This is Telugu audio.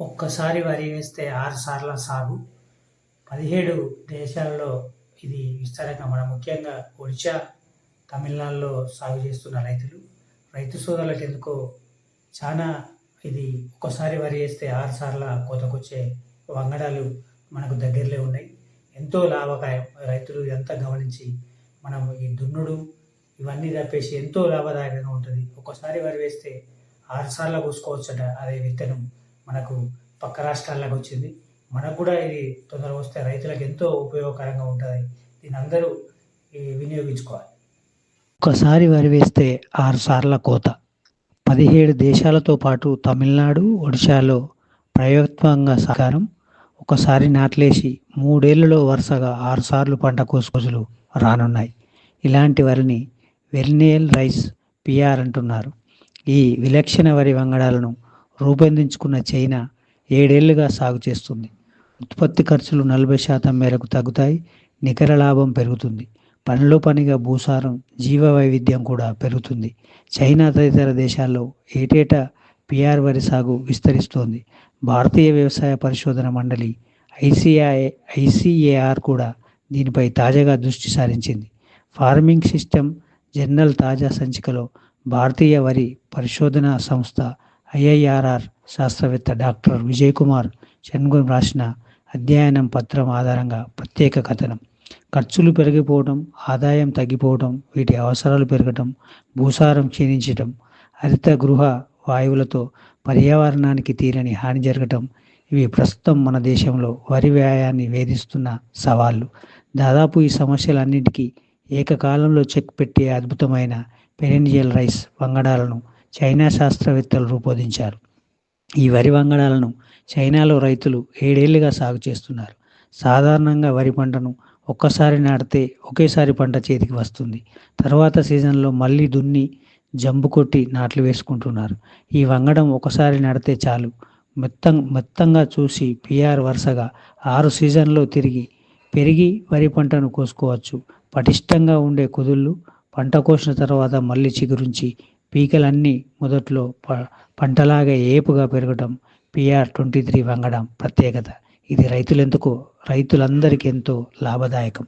ఒక్కసారి వరి వేస్తే ఆరు సార్ల సాగు. పదిహేడు దేశాల్లో ఇది విస్తారంగా మన ముఖ్యంగా ఒడిశా తమిళనాడులో సాగు చేస్తున్న రైతులు. రైతు సోదరులకు ఎందుకో చాలా ఇది ఒక్కసారి వరి వేస్తే ఆరు సార్ల కోతకొచ్చే వంగడాలు మనకు దగ్గరలో ఉన్నాయి. ఎంతో లాభకాయం. రైతులు ఎంత గమనించి మనం ఈ దున్నుడు ఇవన్నీ తప్పేసి ఎంతో లాభదాయకంగా ఉంటుంది. ఒక్కసారి వరి వేస్తే ఆరు సార్లు కోసుకోవచ్చట అదే విత్తనం. మనకు పక్క రాష్ట్రాలకు వచ్చింది. మనకు కూడా ఇది తొందరగా వస్తే రైతులకు ఎంతో ఉపయోగకరంగా ఉంటుంది. దీని అందరూ వినియోగించుకోవాలి. ఒకసారి వరి వేస్తే ఆరు సార్ల కోత. పదిహేడు దేశాలతో పాటు తమిళనాడు ఒడిశాలో ప్రయోగత్వంగా సాకారం ఒకసారి నాట్లేసి మూడేళ్ళలో వరుసగా ఆరు సార్లు పంట కోసుకొజులు రానున్నాయి. ఇలాంటి వరిని వెర్నేల్ రైస్ పిఆర్ అంటున్నారు. ఈ విలక్షణ వరి వంగడాలను రూపొందించుకున్న చైనా ఏడేళ్ళుగా సాగు చేస్తుంది. ఉత్పత్తి ఖర్చులు నలభై శాతం మేరకు తగ్గుతాయి నికర లాభం పెరుగుతుంది. పనిలో పనిగా భూసారం జీవ వైవిధ్యం కూడా పెరుగుతుంది. చైనా తదితర దేశాల్లో ఏటేటా పిఆర్ వరి సాగు విస్తరిస్తోంది. భారతీయ వ్యవసాయ పరిశోధన మండలి ఐసిఐ ఐసిఏఆర్ కూడా దీనిపై తాజాగా దృష్టి సారించింది. ఫార్మింగ్ సిస్టమ్ జర్నల్ తాజా సంచికలో భారతీయ వరి పరిశోధన సంస్థ ఐఐఆర్ఆర్ శాస్త్రవేత్త డాక్టర్ విజయ్ కుమార్ షణ్ముఖం రాసిన అధ్యయనం పత్రం ఆధారంగా ప్రత్యేక కథనం. ఖర్చులు పెరిగిపోవడం ఆదాయం తగ్గిపోవడం వీటి అవసరాలు పెరగటం భూసారం క్షీణించటం హరిత గృహ వాయువులతో పర్యావరణానికి తీరని హాని జరగటం ఇవి ప్రస్తుతం మన దేశంలో వరి వ్యాయాన్ని వేధిస్తున్న సవాళ్ళు దాదాపు ఈ సమస్యలన్నింటికీ ఏకకాలంలో చెక్ పెట్టే అద్భుతమైన పెరెన్జియల్ రైస్ వంగడాలను చైనా శాస్త్రవేత్తలు రూపొందించారు. ఈ వరి వంగడాలను చైనాలో రైతులు ఏడేళ్ళుగా సాగు చేస్తున్నారు. సాధారణంగా వరి పంటను ఒక్కసారి నాటితే ఒకేసారి పంట చేతికి వస్తుంది. తర్వాత సీజన్లో మళ్ళీ దున్ని జంబు కొట్టి నాట్లు వేసుకుంటున్నారు. ఈ వంగడం ఒకసారి నడితే చాలు. మొత్తం మొత్తంగా చూసి పిఆర్ వరుసగా ఆరు సీజన్లో తిరిగి పెరిగి వరి పంటను కోసుకోవచ్చు. పటిష్టంగా ఉండే కుదుళ్ళు పంట కోసిన తర్వాత మళ్ళీ చిగురించి పీకలన్నీ మొదట్లో ప పంటలాగా ఏపుగా పెరగడం పిఆర్ ట్వంటీ త్రీ వంగడం ప్రత్యేకత. ఇది రైతులెందుకు? రైతులందరికీ ఎంతో లాభదాయకం.